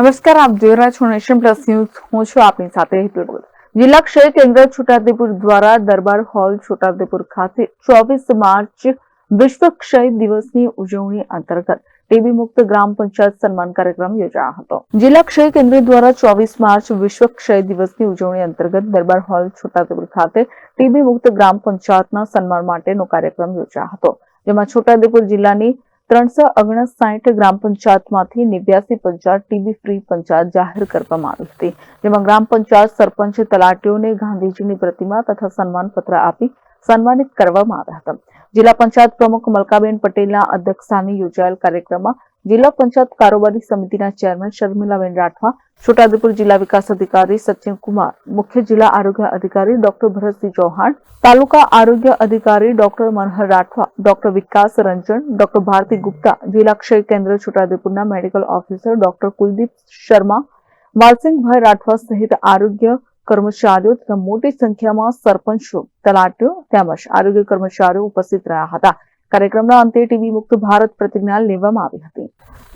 નમસ્કાર, આપ જોઈ છો નેશન પ્લસ ન્યૂઝ હું છું આપની સાથે હિતુલ. જિલ્લા ક્ષય કેન્દ્ર છોટાઉદેપુર દ્વારા દરબાર હોલ છોટાઉદેપુર ખાતે ચોવીસ માર્ચ વિશ્વ ક્ષય દિવસની ઉજવણી અંતર્ગત ટીબી મુક્ત ગ્રામ પંચાયત સન્માન કાર્યક્રમ યોજાયો હતો જિલ્લા ક્ષય કેન્દ્ર દ્વારા ચોવીસ માર્ચ વિશ્વ ક્ષય દિવસની ઉજવણી અંતર્ગત દરબાર હોલ છોટાઉદેપુર ખાતે ટીબી મુક્ત ગ્રામ પંચાયતના સન્માન માટેનો કાર્યક્રમ યોજાયો હતો, જેમાં છોટાઉદેપુર જિલ્લાની ત્રણસો ઓગણસાઠ ગ્રામ પંચાયતમાંથી નેવ્યાસી પંચાયત ટીબી ફ્રી પંચાયત જાહેર કરવામાં આવી હતી, જેમાં ગ્રામ પંચાયત સરપંચ તલાટીઓને ગાંધીજીની પ્રતિમા તથા સન્માનપત્ર આપી સન્માનિત કરવામાં આવ્યા હતા. જિલ્લા પંચાયત પ્રમુખ મલકાબેન પટેલના અધ્યક્ષસ્થાને યોજાયેલ કાર્યક્રમમાં જિલ્લા પંચાયત કારોબારી સમિતિના ચેરમેન શર્મિલાબેન રાઠવા, છોટાઉદેપુર જિલ્લા વિકાસ અધિકારી સચિન કુમાર, મુખ્ય જિલ્લા આરોગ્ય અધિકારી ડોક્ટર ભરતસિંહ ચૌહાણ, તાલુકા આરોગ્ય અધિકારી doctor Manhar Rathwa, doctor Vikas Ranjan, doctor Bharti Gupta, જિલ્લા ક્ષય કેન્દ્ર છોટાઉદેપુરના medical officer doctor Kuldeep Sharma માલસિંહભાઈ Rathwa સહિત આરોગ્ય કર્મચારીઓ તથા મોટી સંખ્યામાં સરપંચો, તલાટીઓ તેમજ આરોગ્ય કર્મચારીઓ ઉપસ્થિત રહ્યા હતા. કાર્યક્રમના અંતે ટીવી મુક્ત ભારત પ્રતિજ્ઞા લેવામાં આવી હતી.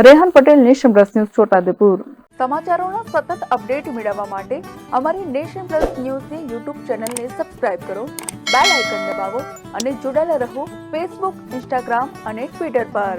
Rehan Patel, nation plus news, Chhota Udepur. સમાચારોના સતત અપડેટ મેળવવા માટે અમારી નેશન પ્લસ ન્યૂઝની યુટ્યુબ ચેનલને સબસ્ક્રાઇબ કરો, બેલ આઇકન દબાવો અને જોડાયેલા રહો ફેસબુક, ઇન્સ્ટાગ્રામ અને ટ્વિટર પર.